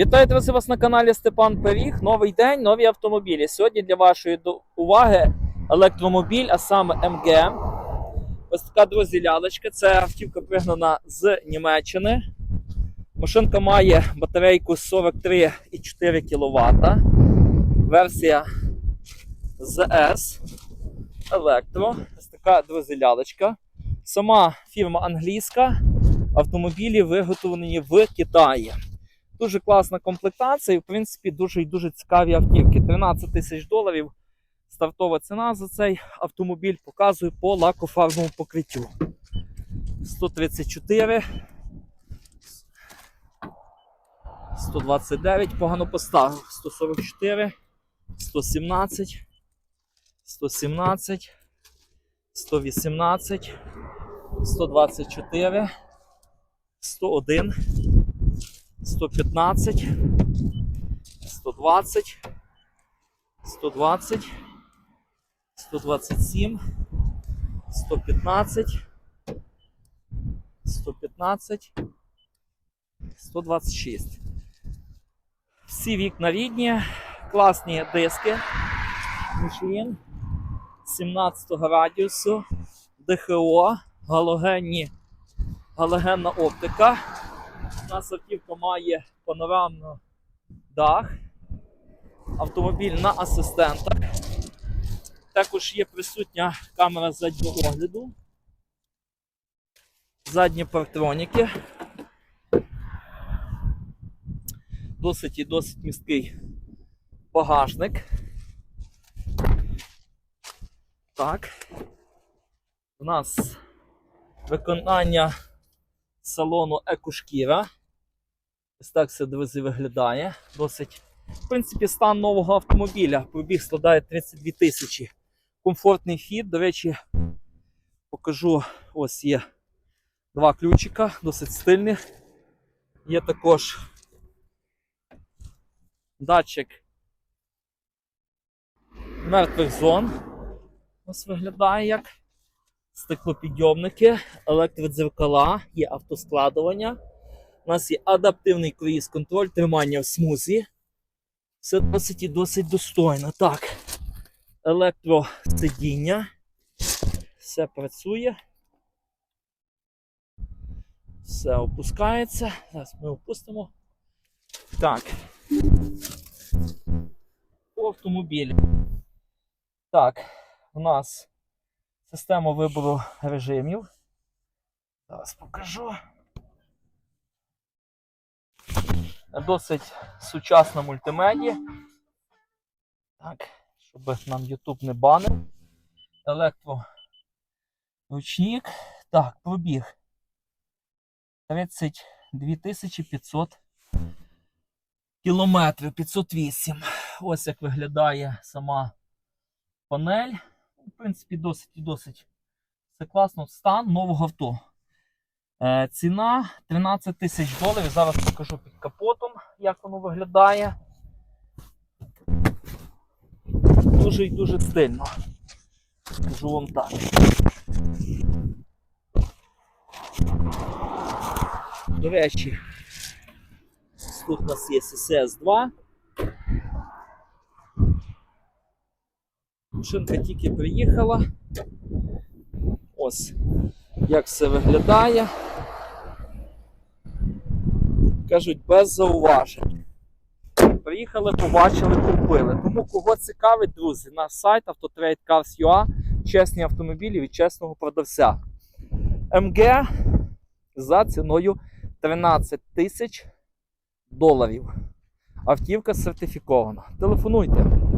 Вітаю друзі, вас на каналі Степан Пиріг. Новий день, нові автомобілі. Сьогодні для вашої уваги електромобіль, а саме МГ. Ось така друзі лялечка. Це автівка пригнана з Німеччини. Машинка має батарейку 43,4 кВт. Версія ZS Електро. Ось така друзі лялечка. Сама фірма англійська. Автомобілі виготовлені в Китаї. Дуже класна комплектація, і в принципі дуже і дуже цікаві автівки. 13 тисяч доларів стартова ціна за цей автомобіль показує по лакофарбовому покриттю. 134. 129 погано поставив. 144, 117, 117, 118, 124, 101. 115, 120, 120, 127, 115, 115, 126. Всі вікна рідні, класні диски. Michelin 17 радіусу, ДХО, галогенні, галогенна оптика. У нас автівка має панорамний дах, автомобіль на асистентах. Також є присутня камера заднього огляду, задні партроніки. Досить і досить місткий багажник. Так. У нас виконання салону Екошкіра. Ось так все друзі виглядає. Досить. В принципі, стан нового автомобіля. Пробіг складає 32 тисячі. Комфортний хід. До речі, покажу. Ось є два ключика, досить стильних. Є також датчик мертвих зон. Ось виглядає як стеклопідйомники, електродзеркала, є автоскладування. У нас є адаптивний круїз-контроль, тримання в смузі. Все досить і досить достойно. Так, електросидіння. Все працює. Все опускається. Зараз ми опустимо. Так. По автомобілі. Так, у нас Система вибору режимів. Зараз покажу. Досить сучасна мультимедія. Так, щоб нам YouTube не банив. Електроручник. Так, пробіг. 32 500 кілометрів, 508. Ось як виглядає сама панель. В принципі, досить і досить все класно. Стан нового авто. Е, ціна 13 тисяч доларів. Зараз покажу під капотом, як воно виглядає. Дуже і дуже стильно. Скажу вам так. До речі, тут у нас є CCS2. Машинка тільки приїхала. Ось як все виглядає. Кажуть, без зауважень. Приїхали, побачили, купили. Тому кого цікавить, друзі, наш сайт Autotrade.Cars.ua чесні автомобілі від чесного продавця. МГ за ціною 13 тисяч доларів. Автівка сертифікована. Телефонуйте.